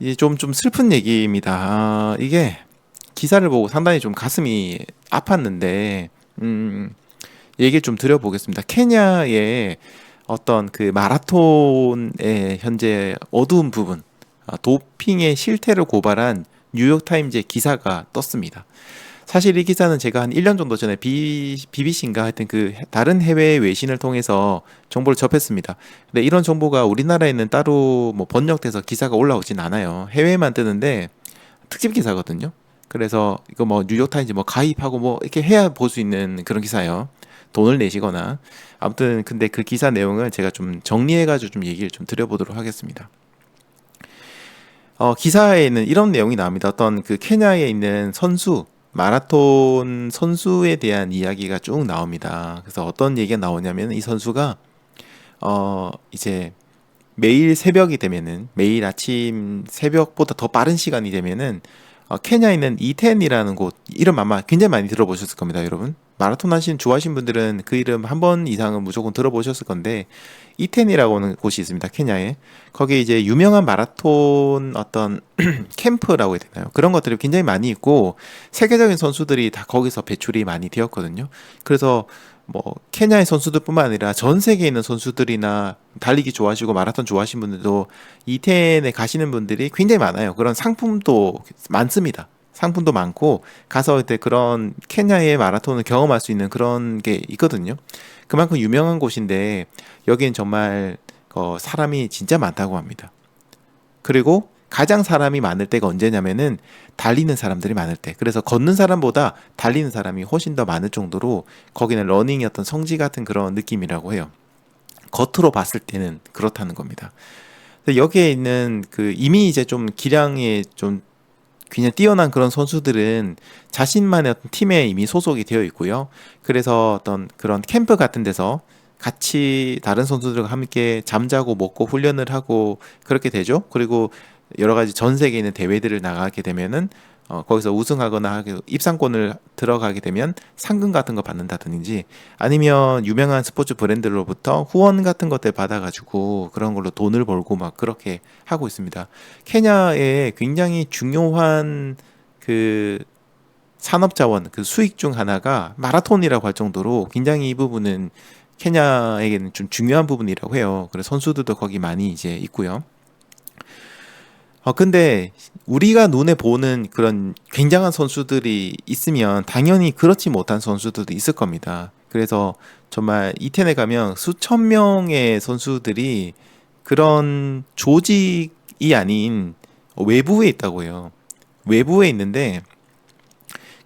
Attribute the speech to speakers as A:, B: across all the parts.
A: 이제 좀, 좀 슬픈 얘기입니다. 아, 이게 기사를 보고 상당히 좀 가슴이 아팠는데, 음, 얘기 좀 드려보겠습니다. 케냐의 어떤 그 마라톤의 현재 어두운 부분, 아, 도핑의 실태를 고발한 뉴욕타임즈의 기사가 떴습니다. 사실 이 기사는 제가 한 1년 정도 전에 비, BBC인가 하여튼 그 다른 해외 외신을 통해서 정보를 접했습니다. 근데 이런 정보가 우리나라에는 따로 뭐 번역돼서 기사가 올라오진 않아요. 해외에만 뜨는데 특집 기사거든요. 그래서 이거 뭐 뉴욕타임즈 뭐 가입하고 뭐 이렇게 해야 볼 수 있는 그런 기사예요. 돈을 내시거나 아무튼 근데 그 기사 내용을 제가 좀 정리해가지고 좀 얘기를 좀 드려보도록 하겠습니다. 어, 기사에는 이런 내용이 나옵니다. 어떤 그 케냐에 있는 선수 마라톤 선수에 대한 이야기가 쭉 나옵니다. 그래서 어떤 얘기가 나오냐면 이 선수가 어 이제 매일 새벽이 되면은 매일 아침 새벽보다 더 빠른 시간이 되면은 어, 케냐에 있는 이텐이라는 곳 이름 아마 굉장히 많이 들어보셨을 겁니다, 여러분. 마라톤 하신 좋아하신 분들은 그 이름 한 번 이상은 무조건 들어보셨을 건데 이텐이라고 하는 곳이 있습니다, 케냐에. 거기에 이제 유명한 마라톤 어떤 캠프라고 해야 되나요? 그런 것들이 굉장히 많이 있고 세계적인 선수들이 다 거기서 배출이 많이 되었거든요. 그래서 뭐 케냐의 선수들뿐만 아니라 전 세계에 있는 선수들이나 달리기 좋아하시고 마라톤 좋아하시는 분들도 이텐에 가시는 분들이 굉장히 많아요. 그런 상품도 많습니다. 상품도 많고 가서 이제 그런 케냐의 마라톤을 경험할 수 있는 그런 게 있거든요. 그만큼 유명한 곳인데 여기는 정말 어, 사람이 진짜 많다고 합니다. 그리고 가장 사람이 많을 때가 언제냐면은 달리는 사람들이 많을 때. 그래서 걷는 사람보다 달리는 사람이 훨씬 더 많을 정도로 거기는 러닝의 어떤 성지 같은 그런 느낌이라고 해요. 겉으로 봤을 때는 그렇다는 겁니다. 여기에 있는 그 이미 이제 좀 기량에 좀 그냥 뛰어난 그런 선수들은 자신만의 어떤 팀에 이미 소속이 되어 있고요. 그래서 어떤 그런 캠프 같은 데서 같이 다른 선수들과 함께 잠자고 먹고 훈련을 하고 그렇게 되죠. 그리고 여러 가지 전 세계에 있는 대회들을 나가게 되면은 어, 거기서 우승하거나 입상권을 들어가게 되면 상금 같은 거 받는다든지 아니면 유명한 스포츠 브랜드로부터 후원 같은 것들 받아가지고 그런 걸로 돈을 벌고 막 그렇게 하고 있습니다. 케냐에 굉장히 중요한 그 산업 자원 그 수익 중 하나가 마라톤이라고 할 정도로 굉장히 이 부분은 케냐에게는 좀 중요한 부분이라고 해요. 그래서 선수들도 거기 많이 이제 있고요. 어, 근데 우리가 눈에 보는 그런 굉장한 선수들이 있으면 당연히 그렇지 못한 선수들도 있을 겁니다. 그래서 정말 이텐에 가면 수천 명의 선수들이 그런 조직이 아닌 외부에 있다고 해요. 외부에 있는데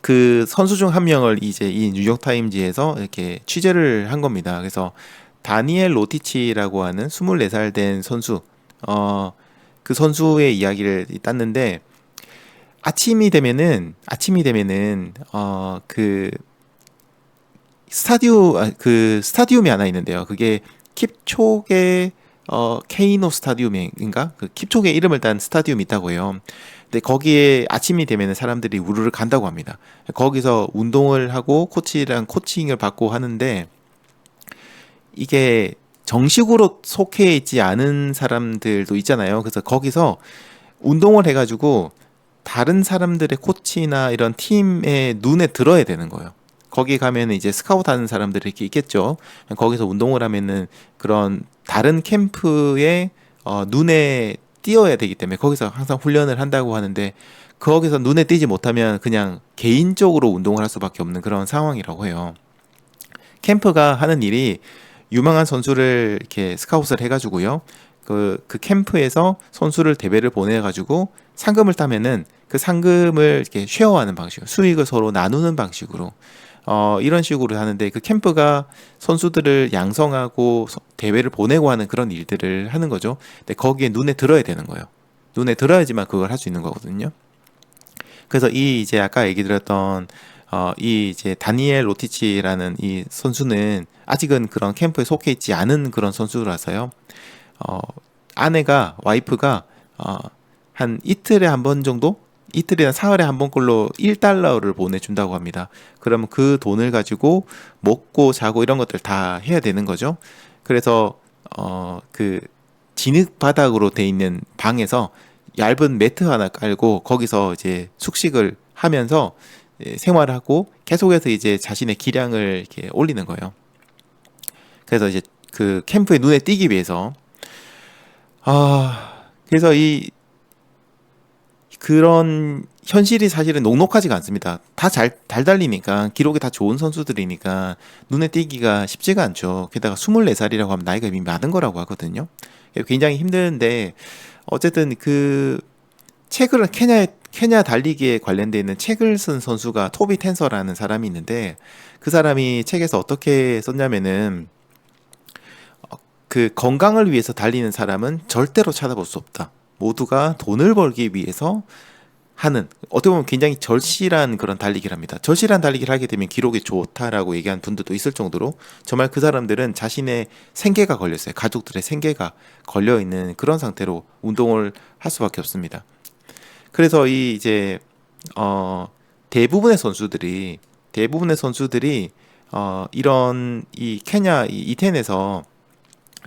A: 그 선수 중 한 명을 이제 이 뉴욕 타임즈에서 이렇게 취재를 한 겁니다. 그래서 다니엘 로티치라고 하는 24살 된 선수 어 그 선수의 이야기를 땄는데 아침이 되면은 아침이 되면은 어 그 스타디움 아, 그 스타디움이 하나 있는데요. 그게 킵초게 어 케이노 스타디움인가 그 킵초게 이름을 딴 스타디움이 있다고 해요. 근데 거기에 아침이 되면 사람들이 우르르 간다고 합니다. 거기서 운동을 하고 코치랑 코칭을 받고 하는데 이게 정식으로 속해 있지 않은 사람들도 있잖아요. 그래서 거기서 운동을 해가지고 다른 사람들의 코치나 이런 팀의 눈에 들어야 되는 거예요. 거기 가면 이제 스카우트 하는 사람들이 이렇게 있겠죠. 거기서 운동을 하면은 그런 다른 캠프의 어, 눈에 띄어야 되기 때문에 거기서 항상 훈련을 한다고 하는데 거기서 눈에 띄지 못하면 그냥 개인적으로 운동을 할 수밖에 없는 그런 상황이라고 해요. 캠프가 하는 일이 유망한 선수를 이렇게 스카웃을 해가지고요. 그, 그 캠프에서 선수를 대회를 보내가지고 상금을 따면은 그 상금을 이렇게 쉐어하는 방식, 수익을 서로 나누는 방식으로 어, 이런 식으로 하는데 그 캠프가 선수들을 양성하고 대회를 보내고 하는 그런 일들을 하는 거죠. 근데 거기에 눈에 들어야 되는 거예요. 눈에 들어야지만 그걸 할 수 있는 거거든요. 그래서 이 이제 아까 얘기 드렸던 어, 이 이제 다니엘 로티치라는 이 선수는 아직은 그런 캠프에 속해 있지 않은 그런 선수라서요. 어, 아내가 와이프가 어, 한 이틀에 한 번 정도 이틀이나 사흘에 한 번꼴로 1달러를 보내준다고 합니다. 그러면 그 돈을 가지고 먹고 자고 이런 것들 다 해야 되는 거죠. 그래서 어, 그 진흙 바닥으로 돼 있는 방에서 얇은 매트 하나 깔고 거기서 이제 숙식을 하면서 예, 생활을 하고 계속해서 이제 자신의 기량을 이렇게 올리는 거예요. 그래서 이제 그 캠프에 눈에 띄기 위해서 아 그래서 이 그런 현실이 사실은 녹록하지가 않습니다. 다잘잘 달리니까 기록이 다 좋은 선수들이니까 눈에 띄기가 쉽지가 않죠. 게다가 24살이라고 하면 나이가 이미 많은 거라고 하거든요. 굉장히 힘드는데 어쨌든 그 책을 케냐 케냐 달리기에 관련돼 있는 책을 쓴 선수가 토비 텐서라는 사람이 있는데 그 사람이 책에서 어떻게 썼냐면은 어, 그 건강을 위해서 달리는 사람은 절대로 찾아볼 수 없다. 모두가 돈을 벌기 위해서 하는 어떻게 보면 굉장히 절실한 그런 달리기랍니다. 절실한 달리기를 하게 되면 기록이 좋다라고 얘기한 분들도 있을 정도로 정말 그 사람들은 자신의 생계가 걸렸어요. 가족들의 생계가 걸려 있는 그런 상태로 운동을 할 수밖에 없습니다. 그래서 이 이제 어 대부분의 선수들이 대부분의 선수들이 어 이런 이 케냐 이 이텐에서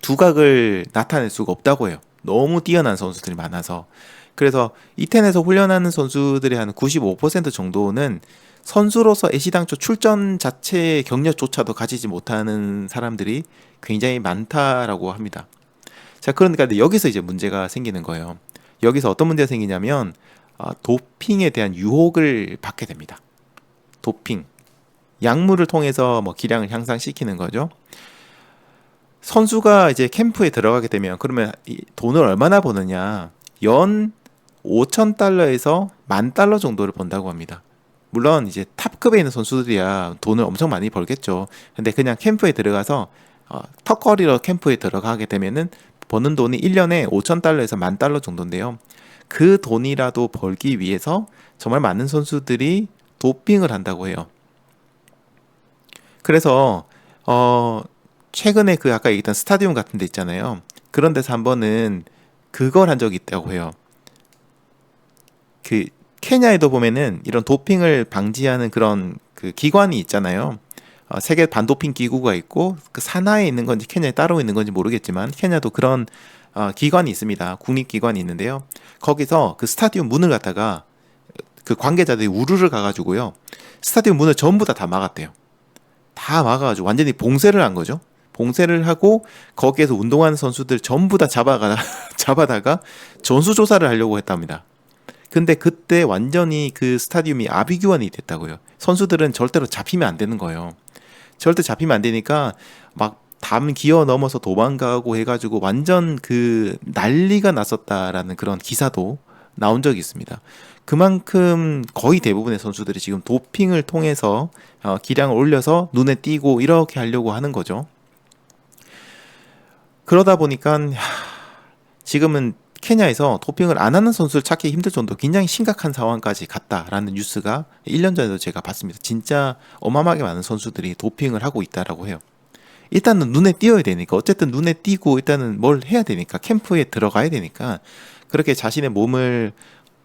A: 두각을 나타낼 수가 없다고 해요. 너무 뛰어난 선수들이 많아서 그래서 이텐에서 훈련하는 선수들의 한 95% 정도는 선수로서 애시당초 출전 자체의 경력조차도 가지지 못하는 사람들이 굉장히 많다라고 합니다. 자, 그러니까 여기서 이제 문제가 생기는 거예요. 여기서 어떤 문제가 생기냐면 어, 도핑에 대한 유혹을 받게 됩니다. 도핑. 약물을 통해서 뭐 기량을 향상시키는 거죠. 선수가 이제 캠프에 들어가게 되면 그러면 돈을 얼마나 버느냐? 연 5천 달러에서 만 달러 정도를 번다고 합니다. 물론 이제 탑급에 있는 선수들이야 돈을 엄청 많이 벌겠죠. 근데 그냥 캠프에 들어가서 어, 턱걸이로 캠프에 들어가게 되면은 버는 돈이 1년에 5천 달러에서 만 달러 정도인데요. 그 돈이라도 벌기 위해서 정말 많은 선수들이 도핑을 한다고 해요. 그래서 어 최근에 그 아까 얘기했던 스타디움 같은 데 있잖아요. 그런 데서 한 번은 그걸 한 적이 있다고 해요. 그 케냐에도 보면은 이런 도핑을 방지하는 그런 그 기관이 있잖아요. 어, 세계 반도핑 기구가 있고 그 산하에 있는 건지 케냐에 따로 있는 건지 모르겠지만 케냐도 그런 어, 기관이 있습니다. 국립 기관이 있는데요. 거기서 그 스타디움 문을 갖다가 그 관계자들이 우르르 가가지고요. 스타디움 문을 전부 다 다 막았대요. 다 막아가지고 완전히 봉쇄를 한 거죠. 봉쇄를 하고 거기에서 운동하는 선수들 전부 다 잡아가 잡아다가 전수 조사를 하려고 했답니다. 근데 그때 완전히 그 스타디움이 아비규환이 됐다고요. 선수들은 절대로 잡히면 안 되는 거예요. 절대 잡히면 안 되니까 막 담 기어 넘어서 도망가고 해가지고 완전 그 난리가 났었다라는 그런 기사도 나온 적이 있습니다. 그만큼 거의 대부분의 선수들이 지금 도핑을 통해서 어, 기량을 올려서 눈에 띄고 이렇게 하려고 하는 거죠. 그러다 보니까 지금은 케냐에서 도핑을 안 하는 선수를 찾기 힘들 정도 굉장히 심각한 상황까지 갔다라는 뉴스가 1년 전에도 제가 봤습니다. 진짜 어마어마하게 많은 선수들이 도핑을 하고 있다라고 해요. 일단은 눈에 띄어야 되니까 어쨌든 눈에 띄고 일단은 뭘 해야 되니까 캠프에 들어가야 되니까 그렇게 자신의 몸을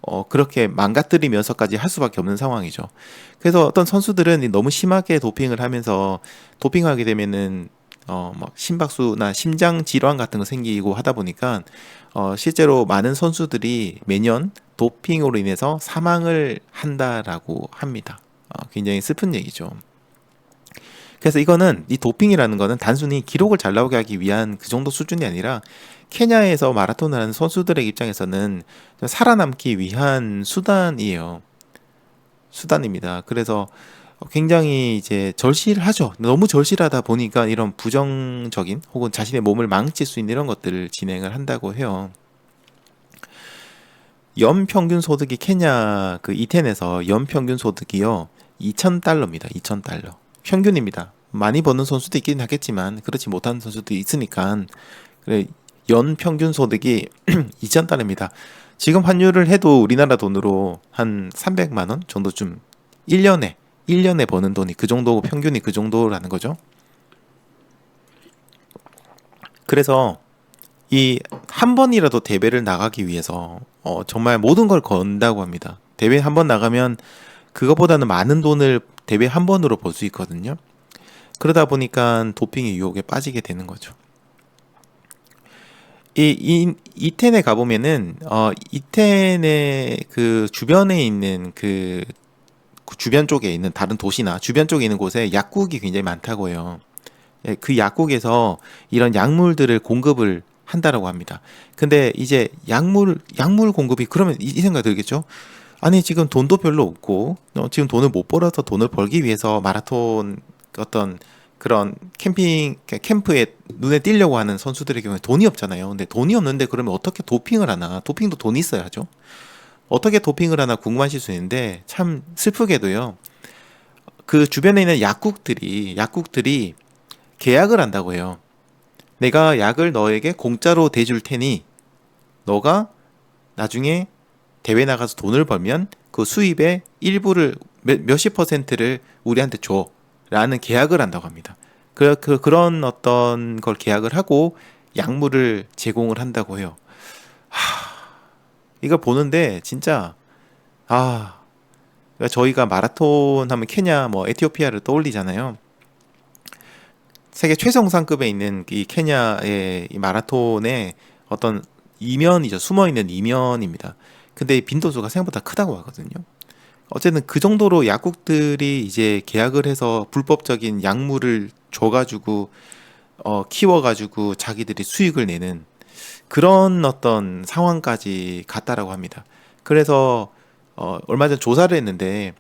A: 어, 그렇게 망가뜨리면서까지 할 수밖에 없는 상황이죠. 그래서 어떤 선수들은 너무 심하게 도핑을 하면서 도핑하게 되면은 어, 막 심박수나 심장 질환 같은 거 생기고 하다 보니까 어, 실제로 많은 선수들이 매년 도핑으로 인해서 사망을 한다라고 합니다. 어, 굉장히 슬픈 얘기죠. 그래서 이거는 이 도핑이라는 거는 단순히 기록을 잘 나오게 하기 위한 그 정도 수준이 아니라 케냐에서 마라톤을 하는 선수들의 입장에서는 살아남기 위한 수단이에요. 수단입니다. 그래서 굉장히 이제 절실하죠. 너무 절실하다 보니까 이런 부정적인 혹은 자신의 몸을 망칠 수 있는 이런 것들을 진행을 한다고 해요. 연 평균 소득이 케냐 그 이텐에서 연 평균 소득이요 2,000달러입니다. 2,000달러. 평균입니다. 많이 버는 선수도 있긴 하겠지만 그렇지 못한 선수도 있으니까 그래 연 평균 소득이 2,000달러입니다. 지금 환율을 해도 우리나라 돈으로 한 300만 원 정도 좀 1년에 1년에 버는 돈이 그 정도 평균이 그 정도라는 거죠. 그래서 이 한 번이라도 대회를 나가기 위해서 어, 정말 모든 걸 건다고 합니다. 대회 한 번 나가면 그것보다는 많은 돈을 대회 한 번으로 벌 수 있거든요. 그러다 보니까 도핑의 유혹에 빠지게 되는 거죠. 이, 이 이텐에 가보면은 어 이텐의 그 주변에 있는 그, 그 주변 쪽에 있는 다른 도시나 주변 쪽에 있는 곳에 약국이 굉장히 많다고 해요. 예, 그 약국에서 이런 약물들을 공급을 한다라고 합니다. 근데 이제 약물 약물 공급이 그러면 이, 이 생각 들겠죠? 아니 지금 돈도 별로 없고 어, 지금 돈을 못 벌어서 돈을 벌기 위해서 마라톤 어떤 그런 캠핑 캠프에 눈에 띄려고 하는 선수들의 경우에 돈이 없잖아요. 근데 돈이 없는데 그러면 어떻게 도핑을 하나? 도핑도 돈이 있어야죠. 어떻게 도핑을 하나 궁금하실 수 있는데 참 슬프게도요. 그 주변에 있는 약국들이 약국들이 계약을 한다고 해요. 내가 약을 너에게 공짜로 대줄 테니 너가 나중에 대회 나가서 돈을 벌면 그 수입의 일부를 몇, 몇십 퍼센트를 우리한테 줘. 라는 계약을 한다고 합니다. 그, 그, 그런 어떤 걸 계약을 하고 약물을 제공을 한다고 해요. 하, 이걸 보는데 진짜, 아, 그러니까 저희가 마라톤 하면 케냐, 뭐 에티오피아를 떠올리잖아요. 세계 최정상급에 있는 이 케냐의 이 마라톤의 어떤 이면이죠. 숨어 있는 이면입니다. 근데 빈도수가 생각보다 크다고 하거든요. 어쨌든 그 정도로 약국들이 이제 계약을 해서 불법적인 약물을 줘가지고 어, 키워가지고 자기들이 수익을 내는 그런 어떤 상황까지 갔다라고 합니다. 그래서 어, 얼마 전 조사를 했는데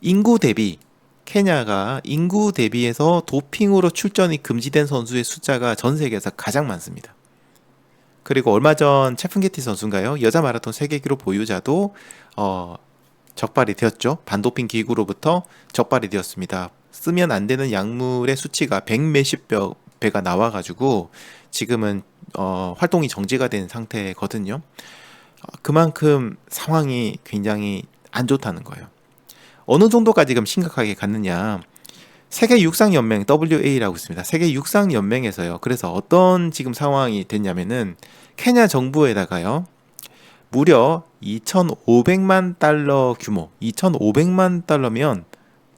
A: 인구 대비 케냐가 인구 대비해서 도핑으로 출전이 금지된 선수의 숫자가 전 세계에서 가장 많습니다. 그리고 얼마 전 체픈게티 선수인가요? 여자 마라톤 세계 기록 보유자도 어, 적발이 되었죠. 반도핑 기구로부터 적발이 되었습니다. 쓰면 안 되는 약물의 수치가 백 몇십 배가 나와가지고 지금은 어, 활동이 정지가 된 상태거든요. 그만큼 상황이 굉장히 안 좋다는 거예요. 어느 정도까지 금 심각하게 갔느냐? 세계 육상 연맹 WA라고 있습니다. 세계 육상 연맹에서요. 그래서 어떤 지금 상황이 됐냐면은 케냐 정부에다가요. 무려 2,500만 달러 규모. 2,500만 달러면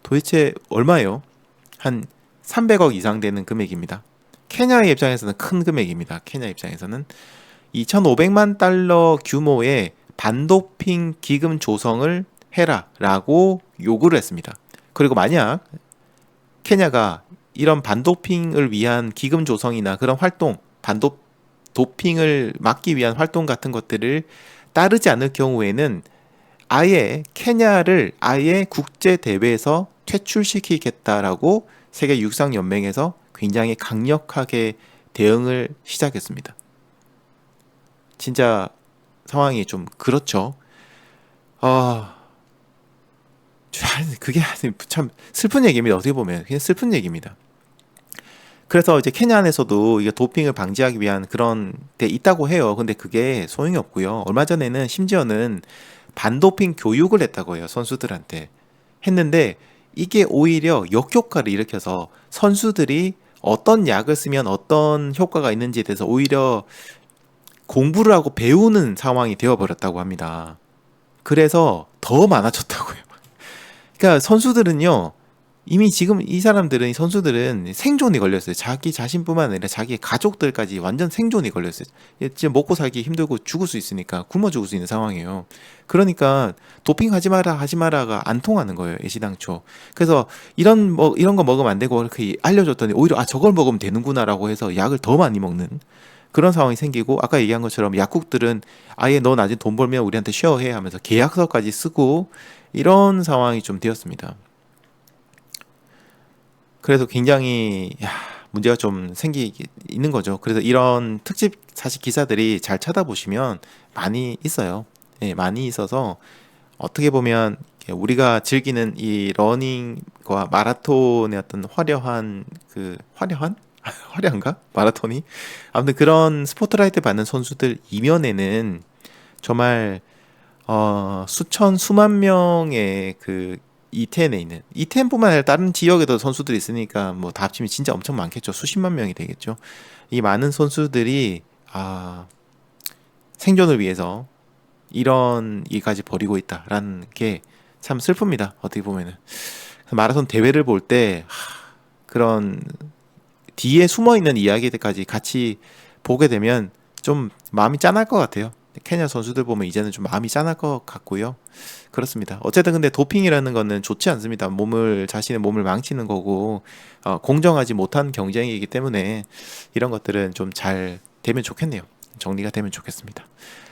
A: 도대체 얼마예요? 한 300억 이상 되는 금액입니다. 케냐의 입장에서는 큰 금액입니다. 케냐 입장에서는 2,500만 달러 규모의 반도핑 기금 조성을 해라라고 요구를 했습니다. 그리고 만약 케냐가 이런 반도핑을 위한 기금 조성이나 그런 활동, 반도 도핑을 막기 위한 활동 같은 것들을 따르지 않을 경우에는 아예 케냐를 아예 국제 대회에서 퇴출시키겠다라고 세계 육상 연맹에서 굉장히 강력하게 대응을 시작했습니다. 진짜 상황이 좀 그렇죠. 아 그게 참 슬픈 얘기입니다. 어떻게 보면 그냥 슬픈 얘기입니다. 그래서 이제 케냐 안에서도 이게 도핑을 방지하기 위한 그런 데 있다고 해요. 근데 그게 소용이 없고요. 얼마 전에는 심지어는 반도핑 교육을 했다고 해요. 선수들한테. 했는데 이게 오히려 역효과를 일으켜서 선수들이 어떤 약을 쓰면 어떤 효과가 있는지에 대해서 오히려 공부를 하고 배우는 상황이 되어버렸다고 합니다. 그래서 더 많아졌다고요. 그러니까 선수들은요, 이미 지금 이 사람들은 이 선수들은 생존이 걸렸어요. 자기 자신뿐만 아니라 자기 가족들까지 완전 생존이 걸렸어요. 지금 먹고 살기 힘들고 죽을 수 있으니까 굶어 죽을 수 있는 상황이에요. 그러니까 도핑 하지 마라 하지 마라가 안 통하는 거예요. 예시당초. 그래서 이런 뭐 이런 거 먹으면 안 되고 이렇게 알려줬더니 오히려 아 저걸 먹으면 되는구나라고 해서 약을 더 많이 먹는 그런 상황이 생기고 아까 얘기한 것처럼 약국들은 아예 너 나중에 돈 벌면 우리한테 쉐어해 하면서 계약서까지 쓰고 이런 상황이 좀 되었습니다. 그래서 굉장히 야, 문제가 좀 생기 있는 거죠. 그래서 이런 특집 사실 기사들이 잘 찾아보시면 많이 있어요. 예, 많이 있어서 어떻게 보면 우리가 즐기는 이 러닝과 마라톤의 어떤 화려한 그 화려한 화려한가 마라톤이 아무튼 그런 스포트라이트 받는 선수들 이면에는 정말 어 수천 수만 명의 그 이텐에 있는 이텐뿐만 아니라 다른 지역에도 선수들이 있으니까 뭐 다 합치면 진짜 엄청 많겠죠. 수십만 명이 되겠죠. 이 많은 선수들이 아 생존을 위해서 이런 일까지 벌이고 있다라는 게 참 슬픕니다. 어떻게 보면은 마라톤 대회를 볼 때 그런 뒤에 숨어 있는 이야기들까지 같이 보게 되면 좀 마음이 짠할 것 같아요. 케냐 선수들 보면 이제는 좀 마음이 짠할 것 같고요. 그렇습니다. 어쨌든 근데 도핑이라는 거는 좋지 않습니다. 몸을 자신의 몸을 망치는 거고 어, 공정하지 못한 경쟁이기 때문에 이런 것들은 좀 잘 되면 좋겠네요. 정리가 되면 좋겠습니다.